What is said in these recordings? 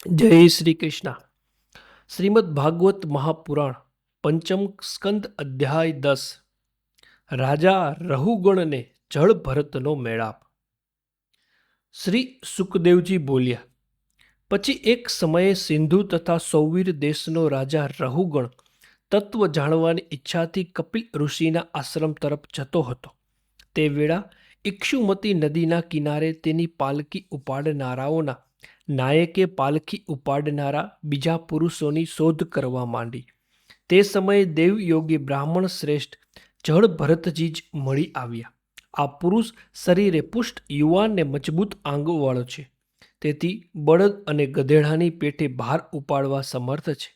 જય શ્રી કૃષ્ણ. શ્રીમદ ભાગવત મહાપુરાણ, પંચમ સ્કંદ અધ્યાય દસ. રાજા રહુગણને જળ ભરતનો મેળાપ. શ્રી સુખદેવજી બોલ્યા, પછી એક સમયે સિંધુ તથા સૌવીર દેશનો રાજા રહુગણ તત્વ જાણવાની ઈચ્છાથી કપિલ ઋષિના આશ્રમ તરફ જતો હતો. તે વેળા ઇક્ષુમતી નદીના કિનારે તેની પાલકી ઉપાડનારાઓના નાયકે પાલખી ઉપાડનારા બીજા પુરુષોની શોધ કરવા માંડી. તે સમયે દેવયોગી બ્રાહ્મણ શ્રેષ્ઠ જળ ભરતજી જ મળી આવ્યા. આ પુરુષ શરીરે પુષ્ટ યુવાનને મજબૂત આંગોવાળો છે. તેથી બળદ અને ગધેડાની પેટે ભાર ઉપાડવા સમર્થ છે.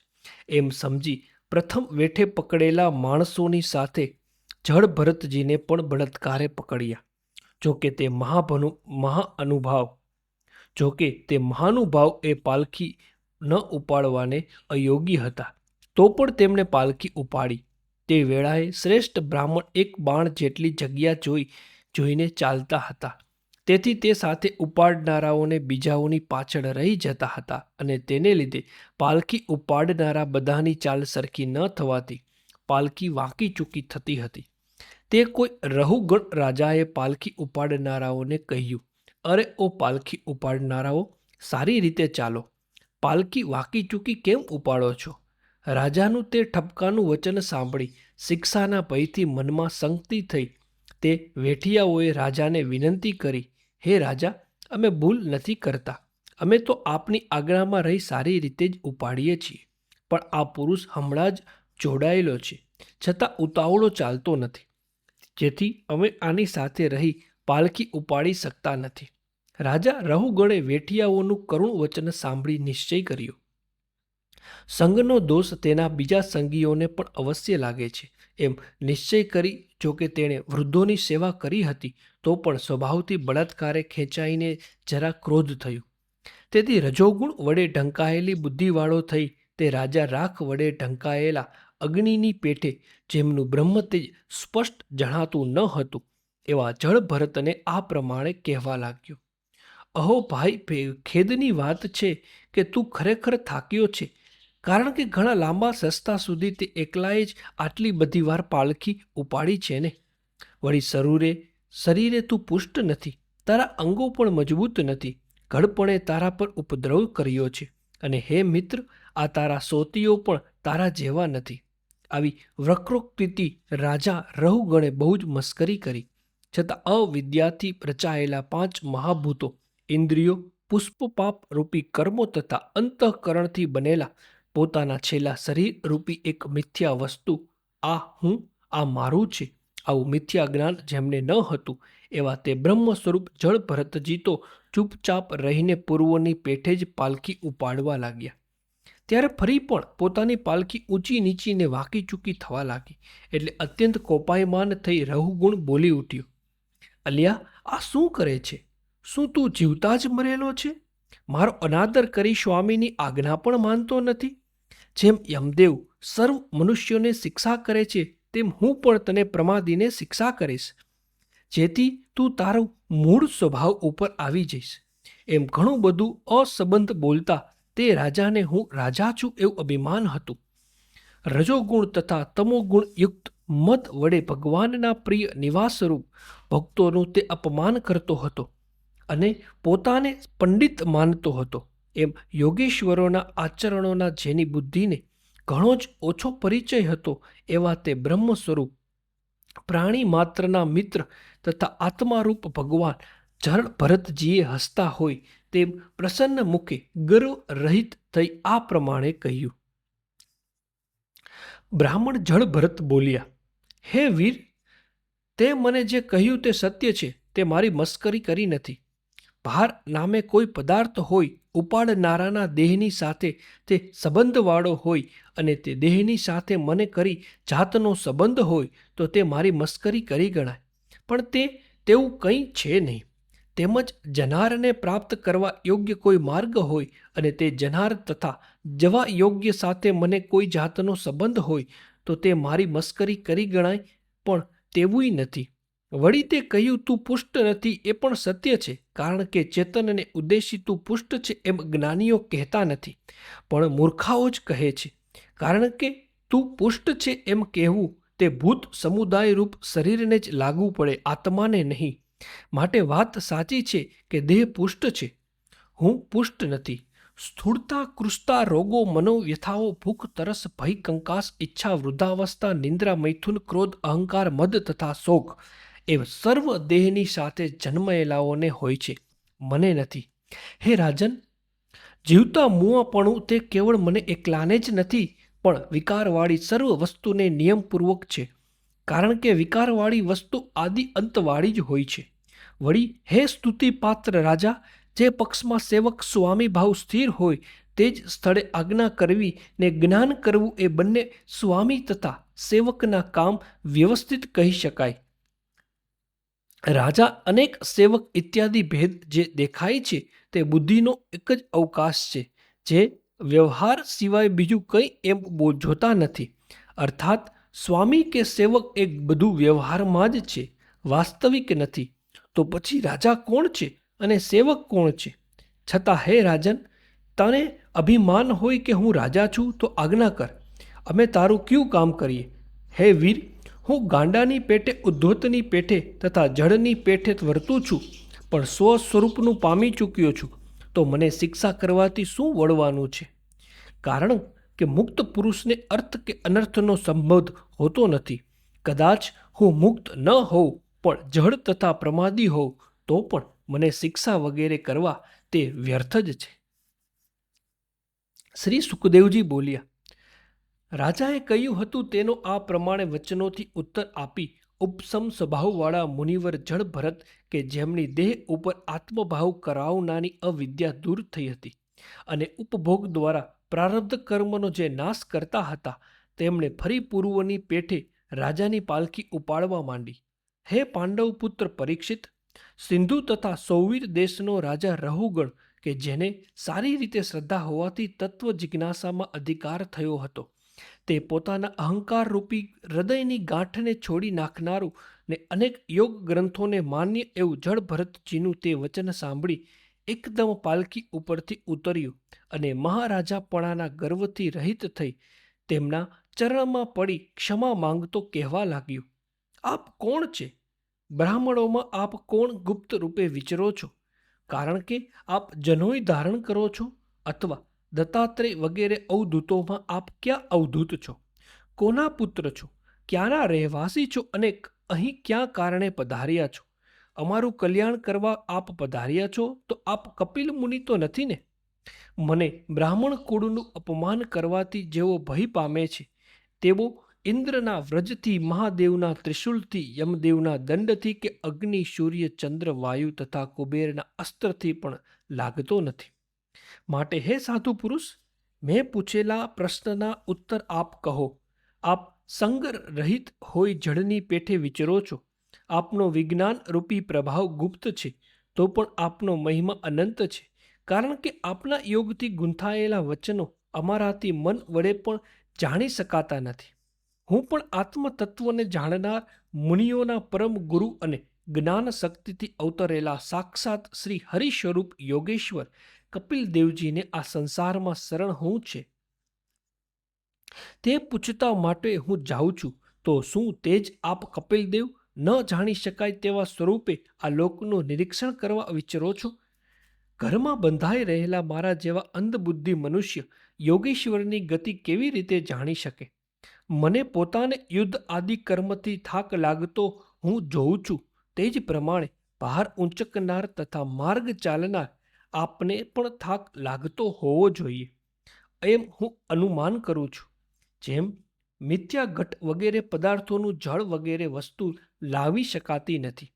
એમ સમજી પ્રથમ વેઠે પકડેલા માણસોની સાથે જળ ભરતજીને પણ બળત્કારે પકડ્યા. જોકે તે મહાભનુ મહાઅનુભાવ જોકે તે મહાનુભાવ એ પાલખી ન ઉપાડવાને અયોગી હતા, તો પણ તેમણે પાલખી ઉપાડી. તે વેળાએ શ્રેષ્ઠ બ્રાહ્મણ એક બાણ જેટલી જગ્યા જોઈ, જોઈને ચાલતા હતા. તેથી તે સાથે ઉપાડનારાઓને બીજાઓની પાછળ રહી જતા હતા અને તેને લીધે પાલખી ઉપાડનારા બધાની ચાલ સરખી ન થવાથી પાલખી વાંકી ચૂકી થતી હતી. તે કોઈ રહુગણ રાજાએ પાલખી ઉપાડનારાઓને કહ્યું અરે ઓ પાલખી ઉપાડનારાઓ, સારી રીતે ચાલો. પાલખી વાકી ચૂકી કેમ ઉપાડો છો? રાજાનું તે ઠપકાનું વચન સાંભળી શિક્ષાના ભયથી મનમાં સંગતિ થઈ. તે વેઠિયાઓએ રાજાને વિનંતી કરી, હે રાજા, અમે ભૂલ નથી કરતા. અમે તો આપની આગળમાં રહી સારી રીતે જ ઉપાડીએ છીએ. પણ આ પુરુષ હમણાં જ જોડાયેલો છે. છતાં ઉતાવળો ચાલતો નથી. જેથી અમે આની સાથે રહી પાલખી ઉપાડી શકતા નથી. રાજા રહુગણે વેઠિયાઓનું કરુણ વચન સાંભળી નિશ્ચય કર્યો. સંઘનો દોષ તેના બીજા સંગીઓને પણ અવશ્ય લાગે છે. એમ નિશ્ચય કરી, જો કે તેણે વૃદ્ધોની સેવા કરી હતી, તો પણ સ્વભાવથી બળાત્કારે ખેંચાઈને જરા ક્રોધ થયું. તેથી રજોગુણ વડે ઢંકાયેલી બુદ્ધિવાળો થઈ, તે રાજા રાખ વડે ઢંકાયેલા અગ્નિની પેટે જેમનું બ્રહ્મતેજ સ્પષ્ટ જણાતું ન હતું, એવા જળ ભરતને આ પ્રમાણે કહેવા લાગ્યો. અહો ભાઈ ખેદની વાત છે કે તું ખરેખર થાક્યો છે, કારણ કે ઘણા લાંબા સસ્તા સુધી તે એકલાએ જ આટલી બધી વાર પાલખી ઉપાડી છે ને. વળી શરૂરે, શરીરે તું પુષ્ટ નથી, તારા અંગો પણ મજબૂત નથી, ઘડપણે તારા પર ઉપદ્રવ કર્યો છે, અને હે મિત્ર, આ તારા સોતીઓ પણ તારા જેવા નથી. આવી વક્રોક્તિ રાજા રહુગણે બહુ જ મસ્કરી કરી, છતાં અવિદ્યાથી રચાયેલા પાંચ મહાભૂતો ઇન્દ્રિયો પુષ્પપાપ રૂપી કર્મો તથા અંતઃકરણથી બનેલા પોતાના છેલ્લા શરીર રૂપી એક મિથ્યા વસ્તુ. આ હું, આ મારું છે. આવું મિથ્યા જ્ઞાન જેમને ન હતું, એવા તે બ્રહ્મ સ્વરૂપ જળ ભરતજી તો ચૂપચાપ રહીને પૂર્વની પેઠે જ પાલખી ઉપાડવા લાગ્યા. ત્યારે ફરી પણ પોતાની પાલખી ઊંચી નીચીને વાંકી ચૂકી થવા લાગી, એટલે અત્યંત કોપાયમાન થઈ રહુગુણ બોલી ઉઠ્યો. અલિયા, આ શું કરે છે? શું તું જીવતા જ મરેલો છે? મારો અનાદર કરી સ્વામીની આજ્ઞા પણ માનતો નથી. જેમ યમદેવ સર્વ મનુષ્યોને શિક્ષા કરે છે, તેમ હું પણ તને પ્રમાદીને શિક્ષા કરીશ. જેથી તું તારો મૂળ સ્વભાવ ઉપર આવી જઈશ. એમ ઘણું બધું અસંબંધ બોલતા તે રાજાને હું રાજા છું એવું અભિમાન હતું. રજોગુણ તથા તમોગુણ યુક્ત મત વડે ભગવાનના પ્રિય નિવાસરૂપ ભક્તોનું તે અપમાન કરતો હતો. અને પોતાને પંડિત માનતો હતો. એમ યોગેશ્વરોના આચરણોના જેની બુદ્ધિને ઘણો જ ઓછો પરિચય હતો એવા તે બ્રહ્મ સ્વરૂપ, પ્રાણી માત્રના મિત્ર તથા આત્મારૂપ ભગવાન જળ ભરતજીએ હસતા હોય તેમ પ્રસન્ન મુખે ગર્વ રહિત થઈ આ પ્રમાણે કહ્યું. બ્રાહ્મણ જળ ભરત બોલ્યા, હે વીર, તે મને જે કહ્યું તે સત્ય છે, તે મારી મસ્કરી કરી નથી. ભાર નામે કોઈ પદાર્થ હોય, ઉપાડનારાના દેહની સાથે તે સંબંધવાળો હોય અને તે દેહની સાથે મને કરી જાતનો સંબંધ હોય, તો તે મારી મસ્કરી કરી ગણાય. પણ તે તેવું કંઈ છે નહીં. તેમજ જનારને પ્રાપ્ત કરવા યોગ્ય કોઈ માર્ગ હોય અને તે જનાર તથા જવા યોગ્ય સાથે મને કોઈ જાતનો સંબંધ હોય, તો તે મારી મસ્કરી કરી ગણાય, પણ તેવુંય નથી. વળી તે કહ્યું, તું પુષ્ટ નથી, એ પણ સત્ય છે, કારણ કે ચેતનને ઉદ્દેશી તું પુષ્ટ છે એમ જ્ઞાનીઓ કહેતા નથી. પણ મૂર્ખાઓ જ કહે છે, કારણ કે તું પુષ્ટ છે એમ કહેવું તે ભૂત સમુદાય રૂપ શરીરને જ લાગુ પડે, આત્માને નહીં. માટે વાત સાચી છે કે દેહ પુષ્ટ છે. હું પુષ્ટ નથી. સ્થૂળતા, કૃષ્તા, રોગો, મનોવ્યથાઓ, ભૂખ, તરસ, ભય, કંકાસ, ઈચ્છા, વૃદ્ધાવસ્થા, નિંદ્રા, મૈથુન, ક્રોધ, અહંકાર, મદ તથા શોક એ સર્વ દેહની સાથે જન્મેલાઓને હોય છે. મને નથી. હે રાજન, જીવતા મુઆપણું તે કેવળ મને એકલાને જ નથી, પણ વિકારવાળી સર્વ વસ્તુને નિયમપૂર્વક છે. કારણ કે વિકારવાળી વસ્તુ આદિ અંતવાળી જ હોય છે. વળી, હે સ્તુતિપાત્ર રાજા, જે પક્ષમાં સેવક સ્વામી ભાવ સ્થિર હોય, તે જ સ્થળે આજ્ઞા કરવી ને જ્ઞાન કરવું એ બંને સ્વામી તથા સેવકના કામ વ્યવસ્થિત કહી શકાય. રાજા અનેક સેવક ઇત્યાદિ ભેદ જે દેખાય છે તે બુદ્ધિનો એક જ અવકાશ છે, જે વ્યવહાર સિવાય બીજું કંઈ એમ જોતા નથી. અર્થાત, સ્વામી કે સેવક એક બધું વ્યવહારમાં જ છે, વાસ્તવિક નથી. તો પછી રાજા કોણ છે અને સેવક કોણ છે? છતાં, હે રાજન, તને અભિમાન હોય કે હું રાજા છું, તો આજ્ઞા કર. અમે તારું કયું કામ કરીએ? હે વીર હું ગાંડાની પેટે ઉદ્ધોતની પેઠે તથા જળની પેઠે વર્તું છું, પણ સ્વ સ્વરૂપનું પામી ચૂક્યો છું, તો મને શિક્ષા કરવાથી શું વળવાનું છે? કારણ કે મુક્ત પુરુષને અર્થ કે અનર્થનો સંબંધ હોતો નથી. કદાચ હું મુક્ત ન હોઉં, પણ જળ તથા પ્રમાદી હોઉં, તો પણ મને શિક્ષા વગેરે કરવા તે વ્યર્થ જ છે. શ્રી સુખદેવજી બોલ્યા રાજાએ કહ્યું હતું તેનો આ પ્રમાણે વચનોથી ઉત્તર આપી ઉપસમ સ્વભાવવાળા મુનિવર જળ ભરત કે જેમની દેહ ઉપર આત્મભાવ કરાવનાની અવિદ્યા દૂર થઈ હતી અને ઉપભોગ દ્વારા પ્રારબ્ધ કર્મનો જે નાશ કરતા હતા, તેમણે ફરી પૂર્વની પેઠે રાજાની પાલખી ઉપાડવા માંડી. હે પાંડવ પુત્ર પરીક્ષિત, સિંધુ તથા સૌવીર દેશનો રાજા રહુગણ કે જેને સારી રીતે શ્રદ્ધા હોવાથી તત્વ જિજ્ઞાસામાં અધિકાર થયો હતો તે પોતાના અહંકાર રૂપી હૃદયની ગાંઠને છોડી નાખનારું ને અનેક યોગ ગ્રંથોને માન્ય એવું જળ ભરતજીનું તે વચન સાંભળી એકદમ પાલખી ઉપરથી ઉતર્યું અને મહારાજાપણાના ગર્વથી રહિત થઈ તેમના ચરણમાં પડી ક્ષમા માંગતો કહેવા લાગ્યો, આપ કોણ છે? બ્રાહ્મણોમાં આપ કોણ ગુપ્ત રૂપે વિચરો છો? કારણ કે આપ જનોય ધારણ કરો છો? અથવા દત્તાત્રેય વગેરે અવધૂતોમાં આપ ક્યાં અવધૂત છો? કોના પુત્ર છો? ક્યાંના રહેવાસી છો? અને અહીં ક્યાં કારણે પધાર્યા છો? અમારું કલ્યાણ કરવા આપ પધાર્યા છો તો આપ કપિલ મુનિ તો નથી ને? મને બ્રાહ્મણ કુળનું અપમાન કરવાથી જેઓ ભય પામે છે તેવો ઇન્દ્રના વ્રજથી, મહાદેવના ત્રિશુલથી યમદેવના દંડથી કે અગ્નિ, સૂર્ય, ચંદ્ર, વાયુ તથા કુબેરના અસ્ત્રથી પણ લાગતો નથી. માટે, હે સાધુ પુરુષ, મેં પૂછેલા પ્રશ્નના ઉત્તર આપ કહો. આપ સંગર રહિત હોય જળની પેઠે વિચરો છો. આપનો વિજ્ઞાન રૂપી પ્રભાવ ગુપ્ત છે, તો પણ આપનો મહિમા અનંત છે. કારણ કે આપના યોગથી ગૂંથાયેલા વચનો અમારાથી મન વડે પણ જાણી શકાતા નથી. હું પણ આત્મતત્વને જાણનાર મુનિઓના પરમ ગુરુ અને જ્ઞાન શક્તિથી અવતરેલા સાક્ષાત શ્રી હરિ સ્વરૂપ યોગેશ્વર કપિલ દેવજીને આ સંસારમાં શરણ હું છે? તે પૂછતા માટે હું જાઉં છું, તો શું તે જ આપ કપિલદેવ ન જાણી શકાય તેવા સ્વરૂપે આ લોકનું નિરીક્ષણ કરવા વિચરો છો? ઘરમાં બંધાઈ રહેલા મારા જેવા અંધબુદ્ધિ મનુષ્ય યોગેશ્વરની ગતિ કેવી રીતે જાણી શકે? મને પોતાને યુદ્ધ આદિ કર્મથી થાક લાગતો હું જોઉં છું, તે જ પ્રમાણે બહાર ઊંચકનાર તથા માર્ગ ચાલનાર આપને પણ થાક લાગતો હોવો જોઈએ. એમ હું અનુમાન કરું છું. જેમ મિથ્યા ઘટ વગેરે પદાર્થોનું જળ વગેરે વસ્તુ લાવી શકાતી નથી,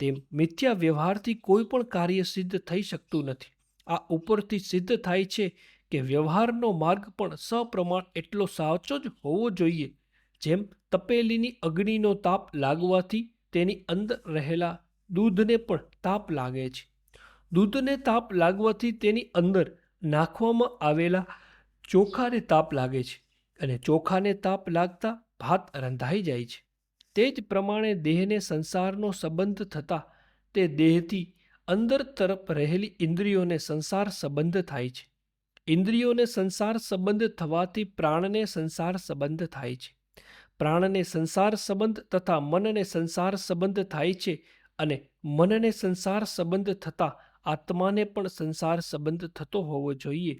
તેમ મિથ્યા વ્યવહારથી કોઈ પણ કાર્ય સિદ્ધ થઈ શકતું નથી. આ ઉપરથી સિદ્ધ થાય છે કે વ્યવહારનો માર્ગ પણ સપ્રમાણ એટલો સાચો જ હોવો જોઈએ, જેમ તપેલીની અગ્નિનો તાપ લાગવાથી તેની અંદર રહેલા દૂધને પણ તાપ લાગે છે. દૂધને તાપ લાગવાથી તેની અંદર નાખવામાં આવેલા ચોખાને તાપ લાગે છે અને ચોખાને તાપ લાગતા ભાત રંધાઈ જાય છે. તે જ પ્રમાણે દેહને સંસારનો સંબંધ થતાં તે દેહથી અંદર તરફ રહેલી ઇન્દ્રિયોને સંસાર સંબંધ થાય છે. ઇન્દ્રિયોને સંસાર સંબંધ થવાથી પ્રાણને સંસાર સંબંધ થાય છે. પ્રાણને સંસાર સંબંધ તથા મનને સંસાર સંબંધ થાય છે અને મનને સંસાર સંબંધ થતાં આત્માને પણ સંસાર સંબંધ થતો હોવો જોઈએ.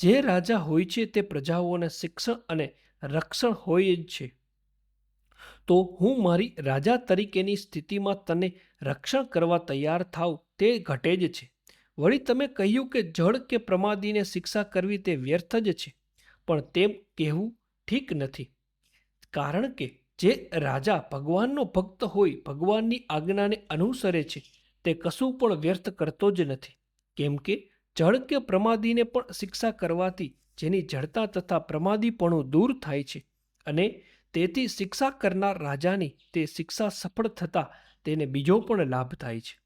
જે રાજા હોય છે તે પ્રજાઓને શિક્ષણ અને રક્ષણ હોય જ છે. તો હું મારી રાજા તરીકેની સ્થિતિમાં તને રક્ષણ કરવા તૈયાર થાવ તે ઘટે જ છે. વળી તમે કહ્યું કે જળ કે પ્રમાદીને શિક્ષા કરવી તે વ્યર્થ જ છે, પણ તેમ કહેવું ઠીક નથી. કારણ કે જે રાજા ભગવાનનો ભક્ત હોય ભગવાનની આજ્ઞાને અનુસરે છે તે કશું પણ વ્યર્થ કરતો જ નથી. કેમ કે જળ કે પ્રમાદીને પણ શિક્ષા કરવાથી જેની જડતા તથા પ્રમાદીપણું દૂર થાય છે અને તેથી શિક્ષા કરનાર રાજાની તે શિક્ષા સફળ થતાં તેને બીજો પણ લાભ થાય છે.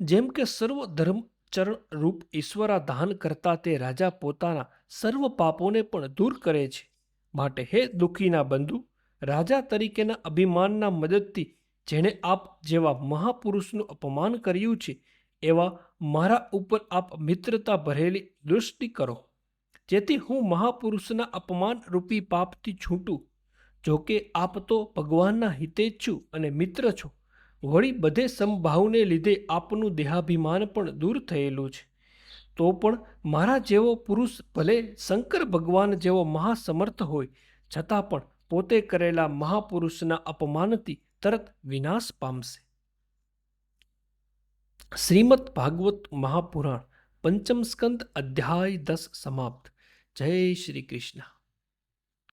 જેમ કે સર્વ ધર્મ ચરણ રૂપ ઈશ્વરાધાન કરતા તે રાજા પોતાના સર્વ પાપોને પણ દૂર કરે છે. માટે હે દુઃખીના બંધુ, રાજા તરીકેના અભિમાનના મદદથી જેણે આપ જેવા મહાપુરુષનું અપમાન કર્યું છે, એવા મારા ઉપર આપ મિત્રતા ભરેલી દૃષ્ટિ કરો. જેથી હું મહાપુરુષના અપમાન રૂપી પાપથી છૂટું. જો કે આપ તો ભગવાનના હિતેચ્છુ અને મિત્ર છો. વળી બધે સમભાવને લીધે આપનું દેહાભિમાન પણ દૂર થયેલું છે. તો પણ મારા જેવો પુરુષ ભલે શંકર ભગવાન જેવો મહાસમર્થ હોય, છતાં પણ પોતે કરેલા મહાપુરુષના અપમાનથી તરત વિનાશ પામશે શ્રીમદ ભાગવત મહાપુરાણ પંચમ સ્કંદ અધ્યાય દસ સમાપ્ત જય શ્રી કૃષ્ણ